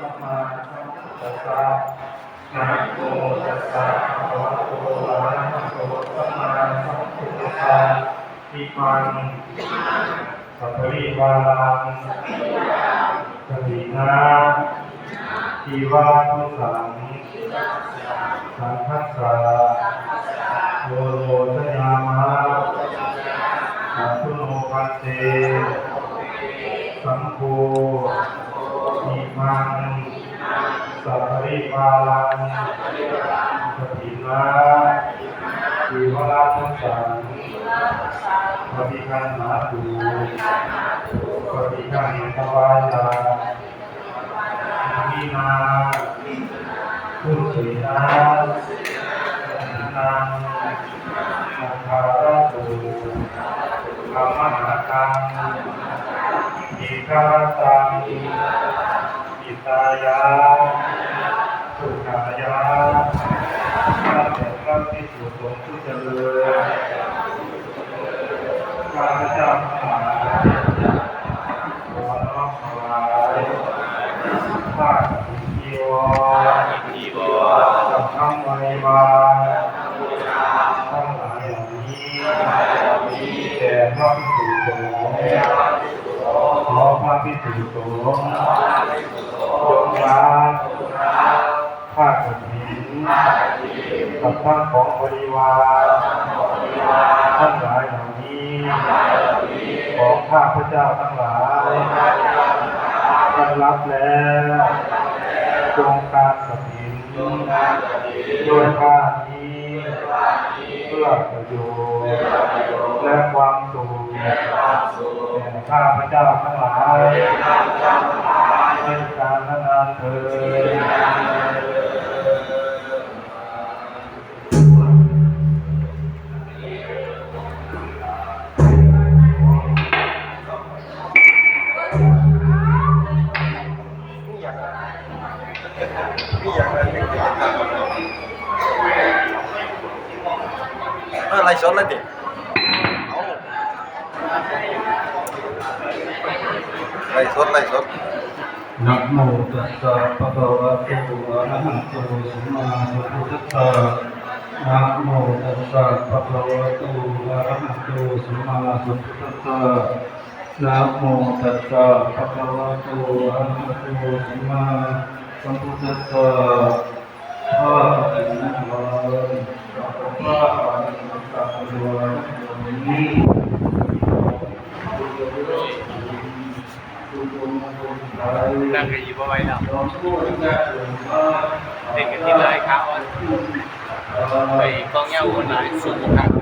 สัมมาสัมพุทธัสสะนะโมตัสสะภะคะวะโตอะระหะโตสัมมาสัมพุทธัสสะอิมังสัพพะริวารังสตินาทีวาทุสังสังคัสสะโยโรชยาม สัพพะริวารังสตินาทีวราทุสังปฏิคันหาตูปฏิคันตวายาอินาทุตินานังสังฆาระตูธรรมหากังอิกาตังอิตายาสุขายา ข้าแต่พระพิสุสงฆ์ผู้เจริญข้าพเจ้าทั้งหลายขอน้อมถวายผ้าจีวรกับคำบริวารทั้งหลายเหล่านี้แด่พระพิสุสงฆ์ขอพระพิสุสงฆ์จงรับผ้ากฐิน กับทั้งของบริวารทั้งหลายเหล่านี้ ของข้าพเจ้าทั้งหลายได้รับแล้วจงการกฐินด้วยผ้านี้เพื่อประโยชน์และความสุขแด่ข้าพเจ้าทั้งหลาย อะไรสดเลยดิไล่สดไล่สดนะโมตัสสะภะคะวะโตอะระหะโตสัมมาสัมพุทธัสสะนะโมตัสสะภะคะวะโตอะระหะโตสัมมาสัมพุทธัสสะ นะโมตัสสะภะคะวะโตอะระหะโตสัมมาสัมพุทธัสสะข้าแต่นักบวชข้าแต่นักบวชนี้นั่งกันอยู่บ่ไหวแล้วยอมพูดได้เลยว่าเด็กกันที่ไรครับไปกองเงาคนไหนสูงครับ